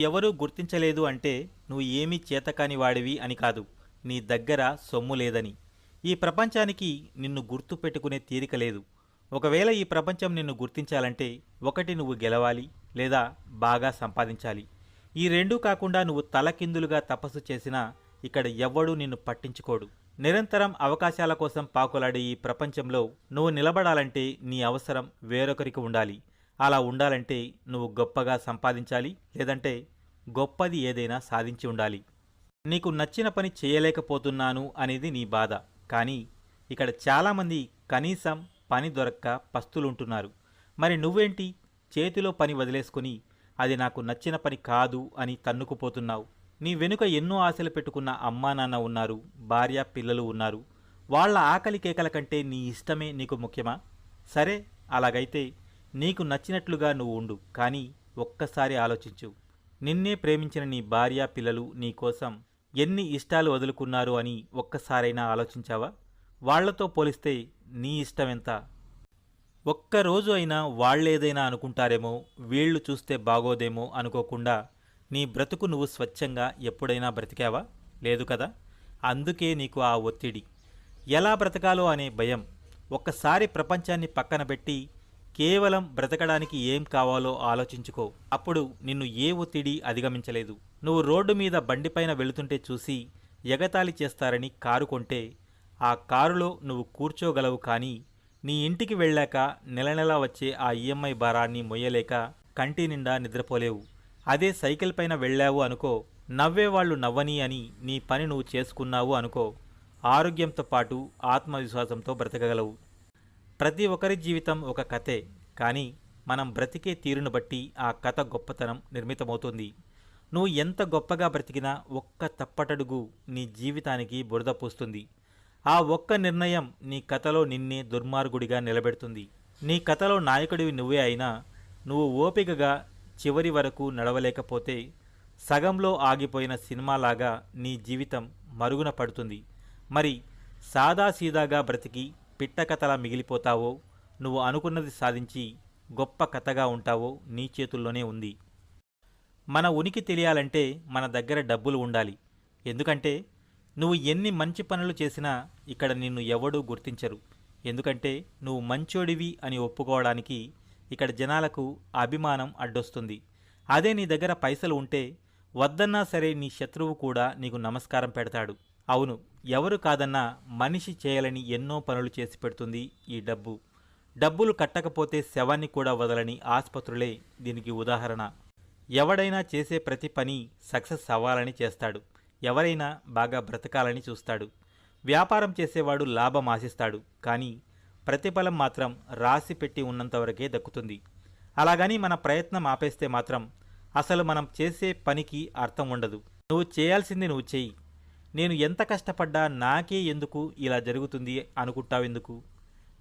ఎవరూ గుర్తించలేదు అంటే నువ్వు ఏమీ చేతకాని వాడివి అని కాదు. నీ దగ్గర సొమ్ము లేదని. ఈ ప్రపంచానికి నిన్ను గుర్తు పెట్టుకునే తీరిక లేదు. ఒకవేళ ఈ ప్రపంచం నిన్ను గుర్తించాలంటే ఒకటి నువ్వు గెలవాలి లేదా బాగా సంపాదించాలి. ఈ రెండూ కాకుండా నువ్వు తలకిందులుగా తపస్సు చేసినా ఇక్కడ ఎవ్వడూ నిన్ను పట్టించుకోడు. నిరంతరం అవకాశాల కోసం పాకులాడే ఈ ప్రపంచంలో నువ్వు నిలబడాలంటే నీ అవసరం వేరొకరికి ఉండాలి. అలా ఉండాలంటే నువ్వు గొప్పగా సంపాదించాలి లేదంటే గొప్పది ఏదైనా సాధించి ఉండాలి. నీకు నచ్చిన పని చేయలేకపోతున్నాను అనేది నీ బాధ. కానీ ఇక్కడ చాలామంది కనీసం పని దొరక్క పస్తులుంటున్నారు. మరి నువ్వేంటి? చేతిలో పని వదిలేసుకుని అది నాకు నచ్చిన పని కాదు అని తన్నుకుపోతున్నావు. నీ వెనుక ఎన్నో ఆశలు పెట్టుకున్న అమ్మా నాన్న ఉన్నారు భార్య పిల్లలు ఉన్నారు. వాళ్ళ ఆకలి కేకల కంటే నీ ఇష్టమే నీకు ముఖ్యమా? సరే అలాగైతే నీకు నచ్చినట్లుగా నువ్వు ఉండు కానీ ఒక్కసారి ఆలోచించు. నిన్నే ప్రేమించిన నీ భార్య పిల్లలు నీకోసం ఎన్ని ఇష్టాలు వదులుకున్నారు అని ఒక్కసారైనా ఆలోచించావా? వాళ్ళతో పోలిస్తే నీ ఇష్టం ఎంత ఒక్కరోజు అయినా వాళ్ళేదైనా అనుకుంటారేమో వీళ్ళు చూస్తే బాగోదేమో అనుకోకుండా నీ బ్రతుకు నువ్వు స్వచ్ఛంగా ఎప్పుడైనా బ్రతికావా? లేదు కదా? అందుకే నీకు ఆ ఒత్తిడి. ఎలా బ్రతకాలో అనే భయం. ఒక్కసారి ప్రపంచాన్ని పక్కన పెట్టి కేవలం బ్రతకడానికి ఏం కావాలో ఆలోచించుకో. అప్పుడు నిన్ను ఏ ఒత్తిడి అధిగమించలేదు. నువ్వు రోడ్డు మీద బండిపైన వెళుతుంటే చూసి ఎగతాళి చేస్తారని కారు కొంటే ఆ కారులో నువ్వు కూర్చోగలవు కానీ నీ ఇంటికి వెళ్ళాక నెల నెలా వచ్చే ఆ ఈఎంఐ భారాన్ని మొయ్యలేక కంటి నిండా నిద్రపోలేవు. అదే సైకిల్ పైన వెళ్ళావు అనుకో నవ్వేవాళ్ళు నవ్వని అని నీ పని నువ్వు చేసుకున్నావు అనుకో ఆరోగ్యంతో పాటు ఆత్మవిశ్వాసంతో బ్రతకగలవు. ప్రతి ఒక్కరి జీవితం ఒక కథే కానీ మనం బ్రతికే తీరును బట్టి ఆ కథ గొప్పతనం నిర్మితమవుతుంది. నువ్వు ఎంత గొప్పగా బ్రతికినా ఒక్క తప్పటడుగు నీ జీవితానికి బురద పూస్తుంది. ఆ ఒక్క నిర్ణయం నీ కథలో నిన్నే దుర్మార్గుడిగా నిలబెడుతుంది. నీ కథలో నాయకుడివి నువ్వే అయినా నువ్వు ఓపికగా చివరి వరకు నడవలేకపోతే సగంలో ఆగిపోయిన సినిమాలాగా నీ జీవితం మరుగున పడుతుంది. మరి సాదాసీదాగా బ్రతికి పిట్ట కథలా మిగిలిపోతావో నువ్వు అనుకున్నది సాధించి గొప్ప కథగా ఉంటావో నీ చేతుల్లోనే ఉంది. మన ఉనికి తెలియాలంటే మన దగ్గర డబ్బులు ఉండాలి. ఎందుకంటే నువ్వు ఎన్ని మంచి పనులు చేసినా ఇక్కడ నిన్ను ఎవడూ గుర్తించరు. ఎందుకంటే నువ్వు మంచోడివి అని ఒప్పుకోవడానికి ఇక్కడ జనాలకు అభిమానం అడ్డొస్తుంది. అదే నీ దగ్గర పైసలు ఉంటే వద్దన్నా సరే నీ శత్రువు కూడా నీకు నమస్కారం పెడతాడు. అవును ఎవరు కాదన్నా మనిషి చేయాలని ఎన్నో పనులు చేసి పెడుతుంది ఈ డబ్బు. డబ్బులు కట్టకపోతే శవాన్ని కూడా వదలని ఆసుపత్రులే దీనికి ఉదాహరణ. ఎవడైనా చేసే ప్రతి పని సక్సెస్ అవ్వాలని చేస్తాడు. ఎవరైనా బాగా బ్రతకాలని చూస్తాడు. వ్యాపారం చేసేవాడు లాభం ఆశిస్తాడు. కానీ ప్రతిఫలం మాత్రం రాసి పెట్టి ఉన్నంతవరకే దక్కుతుంది. అలాగని మన ప్రయత్నం ఆపేస్తే మాత్రం అసలు మనం చేసే పనికి అర్థం ఉండదు. నువ్వు చేయాల్సింది నువ్వు చెయ్యి. నేను ఎంత కష్టపడ్డా నాకే ఎందుకు ఇలా జరుగుతుంది అనుకుంటావెందుకు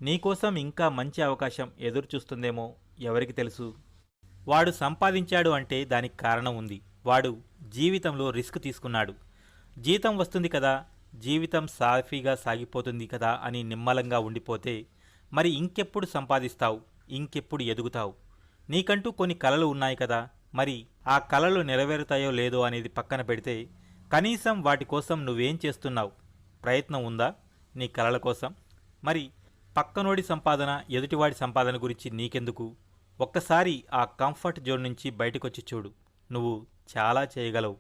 నీకోసం ఇంకా మంచి అవకాశం ఎదురుచూస్తుందేమో ఎవరికి తెలుసు? వాడు సంపాదించాడు అంటే దానికి కారణం ఉంది. వాడు జీవితంలో రిస్క్ తీసుకున్నాడు. జీతం వస్తుంది కదా జీవితం సాఫీగా సాగిపోతుంది కదా అని నిమ్మలంగా ఉండిపోతే మరి ఇంకెప్పుడు సంపాదిస్తావు? ఇంకెప్పుడు ఎదుగుతావు? నీకంటూ కొన్ని కలలు ఉన్నాయి కదా మరి ఆ కలలు నెరవేరుతాయో లేదో అనేది పక్కన పెడితే కనీసం వాటి కోసం నువ్వేం చేస్తున్నావు? ప్రయత్నం ఉందా నీ కలల కోసం? మరి పక్కనోడి సంపాదన ఎదుటివాడి సంపాదన గురించి నీకెందుకు? ఒక్కసారి ఆ కంఫర్ట్ జోన్ నుంచి బయటకొచ్చి చూడు. నువ్వు చాలా చేయగలవు.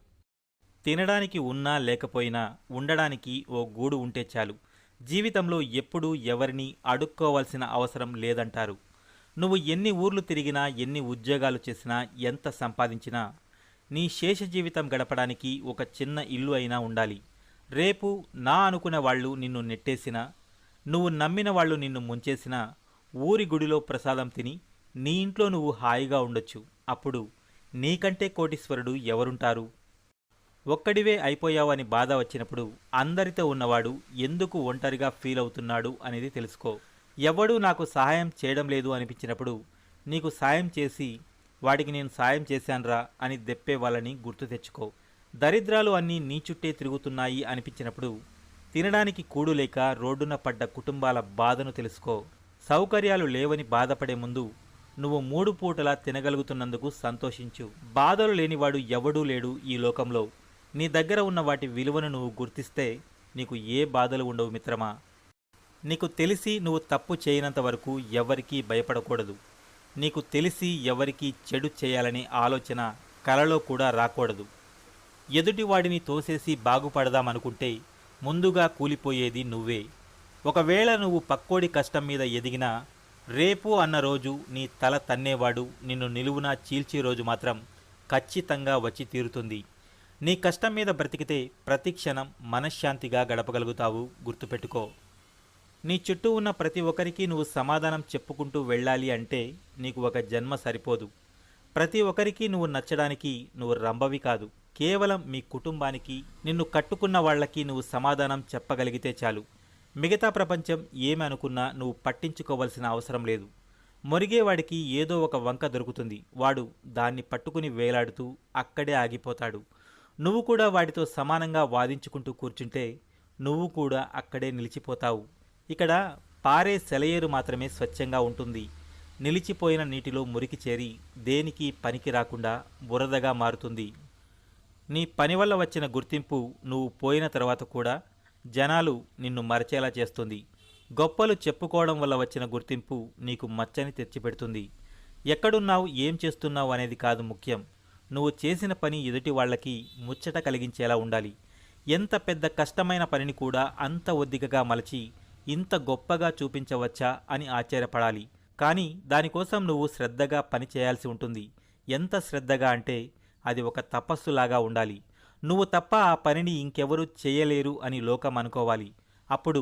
తినడానికి ఉన్నా లేకపోయినా ఉండడానికి ఓ గూడు ఉంటే చాలు. జీవితంలో ఎప్పుడూ ఎవరిని అడుక్కోవాల్సిన అవసరం లేదంటారు. నువ్వు ఎన్ని ఊర్లు తిరిగినా ఎన్ని ఉద్యోగాలు చేసినా ఎంత సంపాదించినా నీ శేష జీవితం గడపడానికి ఒక చిన్న ఇల్లు అయినా ఉండాలి. రేపు నా అనుకున్న వాళ్ళు నిన్ను నెట్టేసినా నువ్వు నమ్మిన వాళ్ళు నిన్ను ముంచేసినా ఊరి గుడిలో ప్రసాదం తిని నీ ఇంట్లో నువ్వు హాయిగా ఉండొచ్చు. అప్పుడు నీకంటే కోటీశ్వరుడు ఎవరుంటారు? ఒక్కడివే అయిపోయావని బాధ వచ్చినప్పుడు అందరితో ఉన్నవాడు ఎందుకు ఒంటరిగా ఫీల్ అవుతున్నాడు అనేది తెలుసుకో. ఎవడూ నాకు సహాయం చేయడం లేదు అనిపించినప్పుడు నీకు సాయం చేసి వాడికి నేను సాయం చేశాన్రా అని దెప్పే వాళ్ళని గుర్తు తెచ్చుకో. దరిద్రాలు అన్నీ నీ చుట్టే తిరుగుతున్నాయి అనిపించినప్పుడు తినడానికి కూడు లేక రోడ్డున పడ్డ కుటుంబాల బాధను తెలుసుకో. సౌకర్యాలు లేవని బాధపడే ముందు నువ్వు మూడు పూటలా తినగలుగుతున్నందుకు సంతోషించు. బాధలు లేనివాడు ఎవడూ లేడు ఈ లోకంలో. నీ దగ్గర ఉన్న వాటి విలువను నువ్వు గుర్తిస్తే నీకు ఏ బాధలు ఉండవు మిత్రమా. నీకు తెలిసి నువ్వు తప్పు చేయనంత వరకు ఎవరికీ భయపడకూడదు. నీకు తెలిసి ఎవరికి చెడు చేయాలనే ఆలోచన కలలో కూడా రాకూడదు. ఎదుటివాడిని తోసేసి బాగుపడదామనుకుంటే ముందుగా కూలిపోయేది నువ్వే. ఒకవేళ నువ్వు పక్కోడి కష్టం మీద ఎదిగినా రేపు అన్న రోజు నీ తల తన్నేవాడు నిన్ను నిలువునా చీల్చే రోజు మాత్రం ఖచ్చితంగా వచ్చి తీరుతుంది. నీ కష్టం మీద బ్రతికితే ప్రతి క్షణం మనశ్శాంతిగా గడపగలుగుతావు. గుర్తుపెట్టుకో. నీ చుట్టూ ఉన్న ప్రతి ఒక్కరికి నువ్వు సమాధానం చెప్పుకుంటూ వెళ్ళాలి అంటే నీకు ఒక జన్మ సరిపోదు. ప్రతి ఒక్కరికి నువ్వు నచ్చడానికి నువ్వు రంభవి కాదు. కేవలం మీ కుటుంబానికి నిన్ను కట్టుకున్న వాళ్ళకి నువ్వు సమాధానం చెప్పగలిగితే చాలు. మిగతా ప్రపంచం ఏమి అనుకున్నా నువ్వు పట్టించుకోవలసిన అవసరం లేదు. మొరిగేవాడికి ఏదో ఒక వంక దొరుకుతుంది. వాడు దాన్ని పట్టుకుని వేలాడుతూ అక్కడే ఆగిపోతాడు. నువ్వు కూడా వాడితో సమానంగా వాదించుకుంటూ కూర్చుంటే నువ్వు కూడా అక్కడే నిలిచిపోతావు. ఇక్కడ పారే సెలయేరు మాత్రమే స్వచ్ఛంగా ఉంటుంది. నిలిచిపోయిన నీటిలో మురికి చేరి దేనికి పనికి రాకుండా బురదగా మారుతుంది. నీ పని వల్ల వచ్చిన గుర్తింపు నువ్వు పోయిన తర్వాత కూడా జనాలు నిన్ను మరచేలా చేస్తుంది. గొప్పలు చెప్పుకోవడం వల్ల వచ్చిన గుర్తింపు నీకు మచ్చని తెచ్చిపెడుతుంది. ఎక్కడున్నావు ఏం చేస్తున్నావు అనేది కాదు ముఖ్యం. నువ్వు చేసిన పని ఎదుటి వాళ్ళకి ముచ్చట కలిగించేలా ఉండాలి. ఎంత పెద్ద కష్టమైన పనిని కూడా అంత ఒద్దికగా మలచి ఇంత గొప్పగా చూపించవచ్చా అని ఆశ్చర్యపడాలి. కానీ దానికోసం నువ్వు శ్రద్ధగా పని చేయాల్సి ఉంటుంది. ఎంత శ్రద్ధగా అంటే అది ఒక తపస్సులాగా ఉండాలి. నువ్వు తప్ప ఆ పనిని ఇంకెవరూ చేయలేరు అని లోకం అనుకోవాలి. అప్పుడు